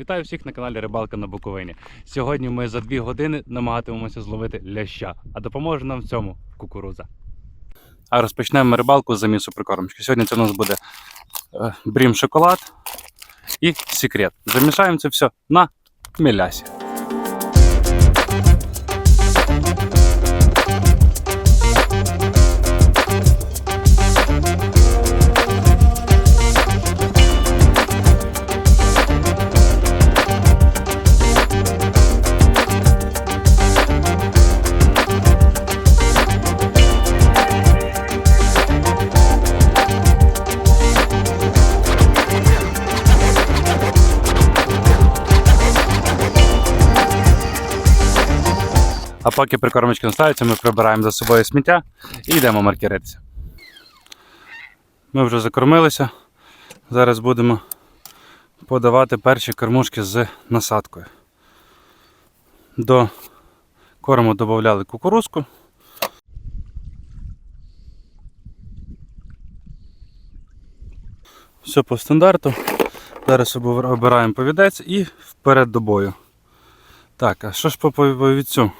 Вітаю всіх на каналі Рибалка на Буковині. Сьогодні ми за дві години намагатимемося зловити ляща, а допоможе нам в цьому кукуруза. А розпочнемо рибалку з замісу прикормочки. Сьогодні це у нас буде е, брім шоколад і секрет. Замішаємо це все на мелясі. А поки прикормочки наставляються, ми прибираємо за собою сміття і йдемо маркеритися. Ми вже закормилися. Зараз будемо подавати перші кормушки з насадкою. До корму додавали кукурузку. Все по стандарту. Зараз обираємо повідець і вперед до бою. Так, а що ж по повідцю?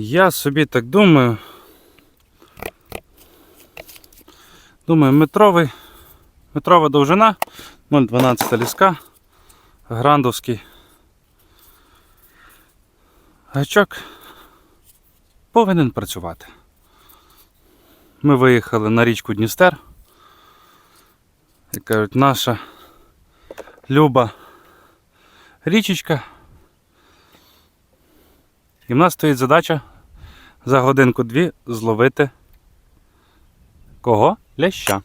Я собі так думаю. Думаю, метровий, метрова довжина, 0,12 ліска, грандовський. Гачок повинен працювати. Ми виїхали на річку Дністер. Як кажуть, наша люба річечка. І в нас стоїть задача за годинку-дві зловити кого? Ляща.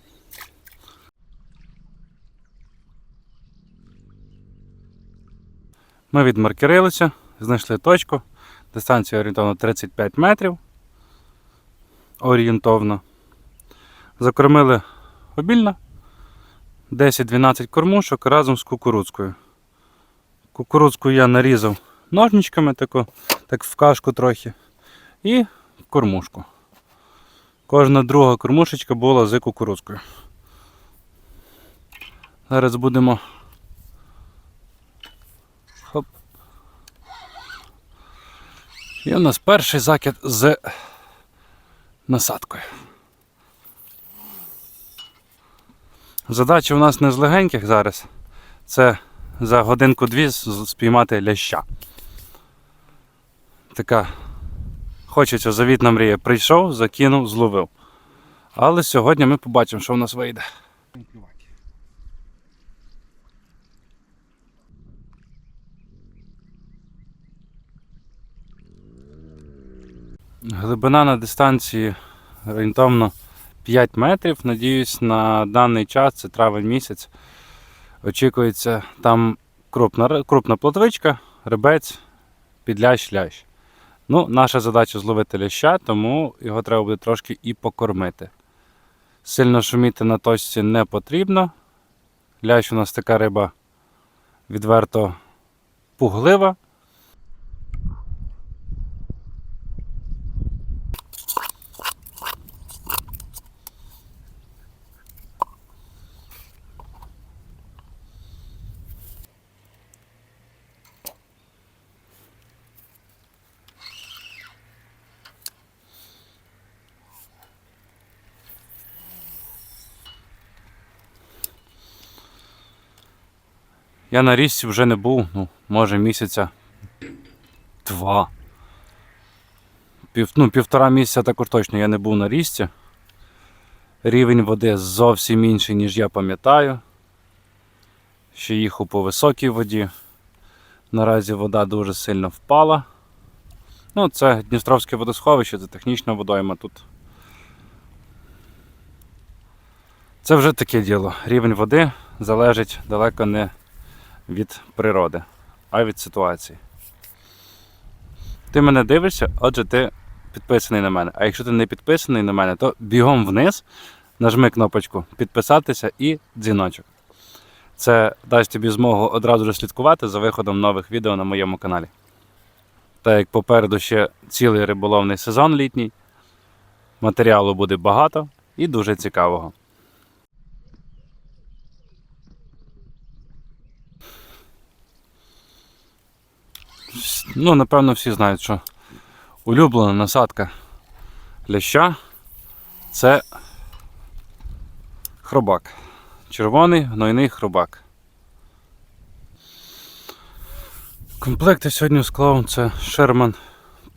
Ми відмаркерилися, знайшли точку. Дистанція орієнтовно 35 метрів. Орієнтовно. Закормили обільно 10-12 кормушок разом з кукурудзкою. Кукурудзку я нарізав ножничками тако, так в кашку трохи. І кормушку. Кожна друга кормушечка була з кукурудзкою. Зараз будемо. Хоп. І у нас перший закид з насадкою. Задача у нас не з легеньких зараз. Це за годинку-дві спіймати ляща. Така хочеться завітна мрія. Прийшов, закинув, зловив. Але сьогодні ми побачимо, що в нас вийде. Глибина на дистанції орієнтовно 5 метрів. Надіюсь, на даний час, це травень місяць, очікується там крупна, крупна плотвичка, рибець, підлящ, лящ. Ну, наша задача зловити ляща, тому його треба буде трошки і покормити. Сильно шуміти на точці не потрібно. Лящ у нас така риба відверто пуглива. Я на річці вже не був, ну, може місяця два. Пів, ну, півтора місяця також точно я не був на річці. Рівень води зовсім інший, ніж я пам'ятаю. Ще їхав по високій воді. Наразі вода дуже сильно впала. Ну, це Дністровське водосховище, це технічна водойма тут. Це вже таке діло. Рівень води залежить далеко не від природи, а від ситуації. Ти мене дивишся, отже, ти підписаний на мене. А якщо ти не підписаний на мене, то бігом вниз, нажми кнопочку підписатися і дзвіночок. Це дасть тобі змогу одразу ж слідкувати за виходом нових відео на моєму каналі. Так як попереду ще цілий риболовний сезон літній, матеріалу буде багато і дуже цікавого. Ну, напевно, всі знають, що улюблена насадка ляща це хробак. Червоний гнойний хробак. Комплекти сьогодні склав це Sherman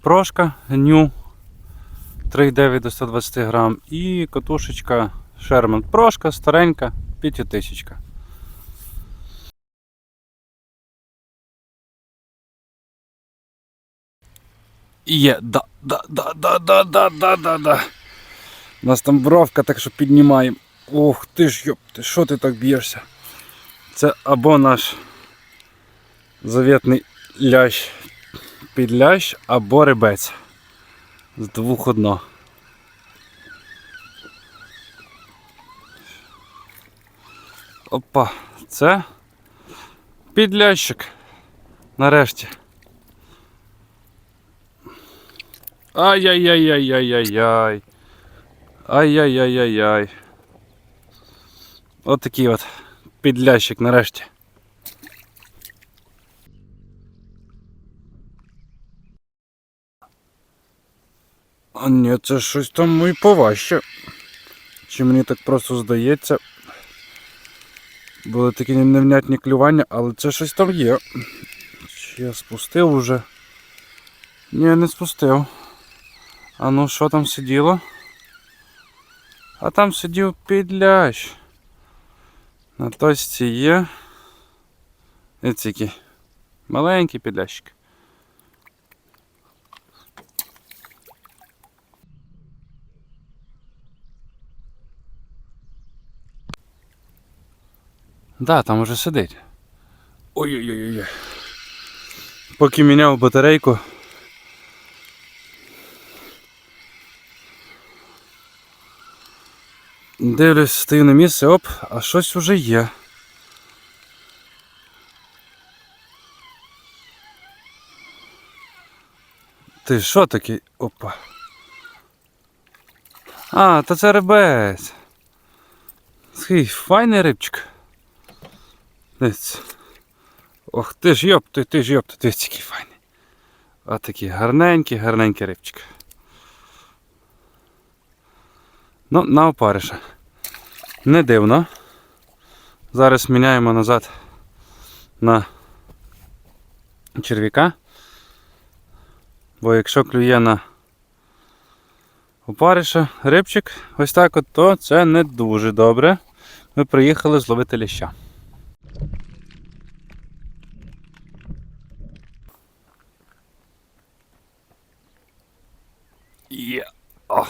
Прошка New 3,9 до 120 грам і катушечка Sherman Прошка старенька 5000. Є, да, да, да, да, да, да, да, да, да. У нас там бровка, так що піднімаємо. Ох ти ж йоп, ти що ти так б'єшся? Це або наш завітний лящ підлящ, або рибець. З двох одно. Опа, це підлящик. Нарешті. Ай-яй-яй-яй-яй-яй-яй. Ай-яй-яй-яй-яй. От такий от підлящик нарешті. А ні, це щось там і поважче. Чи мені так просто здається. Були такі невнятні клювання, але це щось там є. Чи я спустив уже? Ні, не спустив. А ну що там сиділо? А там сидів підлящ. На точці є. Який. Маленький підлящик. Да, там уже сидить. Ой-ой-ой. Поки міняв батарейку. Дивлюсь, стою на місце, оп, а щось уже є. Ти що такий? Опа. А, то це рибець. Схий, файний рибчик. Дивіться. Ох ти ж йоп, ти, ж йоп, ти який файний. Такий гарненький, гарненький рибчик. Ну, на опариша. Не дивно. Зараз міняємо назад на черв'яка. Бо якщо клює на опариша рибчик, ось так от, то це не дуже добре. Ми приїхали зловити ліща. Є. О,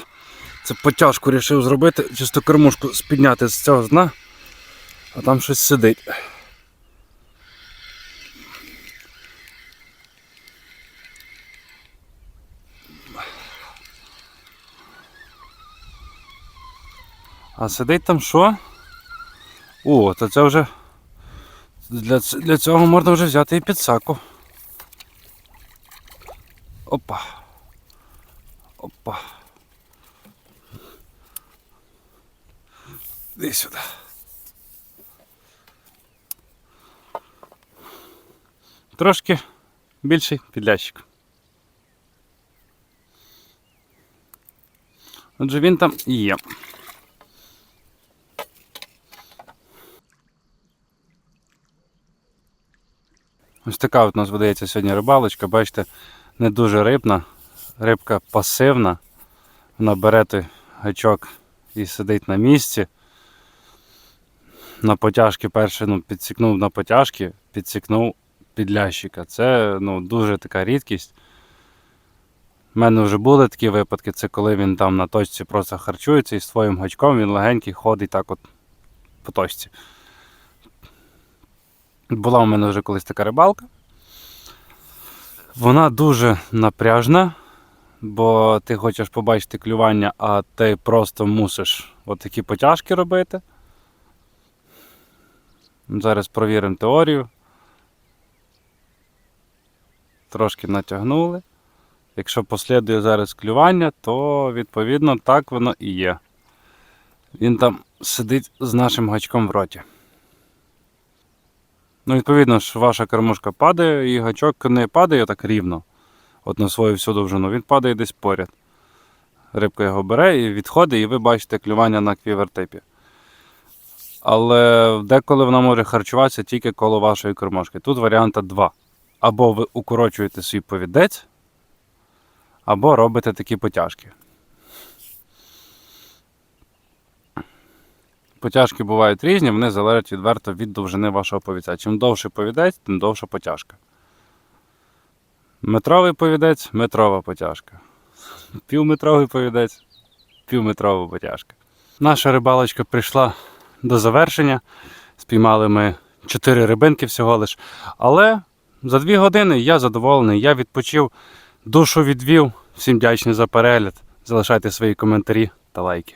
це потяжку вирішив зробити, чисто кормушку спідняти з цього дна, а там щось сидить. А сидить там що? О, то це вже для, для цього можна вже взяти і підсаку. Опа. Опа. Іди сюди. Трошки більший підлящик. Отже, він там є. Ось така от у нас видається сьогодні рибалочка. Бачите, не дуже рибна, рибка пасивна. Вона бере той гачок і сидить на місці. На потяжки перше ну, підсікнув на потяжки, підсікнув підлящика. Це ну, дуже така рідкість. У мене вже були такі випадки, це коли він там на точці просто харчується і з твоїм гачком він легенький ходить так от по точці. Була у мене вже колись така рибалка. Вона дуже напряжна, бо ти хочеш побачити клювання, а ти просто мусиш отакі потяжки робити. Зараз провіримо теорію. Трошки натягнули. Якщо послідує зараз клювання, то відповідно так воно і є. Він там сидить з нашим гачком в роті. Ну, відповідно ж, ваша кормушка падає, і гачок не падає так рівно, от на свою всю довжину, він падає десь поряд. Рибка його бере і відходить, і ви бачите клювання на квівертипі. Але деколи вона може харчуватися тільки коло вашої кормушки. Тут варіанта два. Або ви укорочуєте свій повідець, або робите такі потяжки. Потяжки бувають різні, вони залежать відверто від довжини вашого повідця. Чим довше повідець, тим довша потяжка. Метровий повідець метрова потяжка. Півметровий повідець півметрова потяжка. Наша рибалочка прийшла до завершення. Спіймали ми 4 рибинки всього лиш. Але за 2 години я задоволений, я відпочив, душу відвів. Всім вдячний за перегляд. Залишайте свої коментарі та лайки.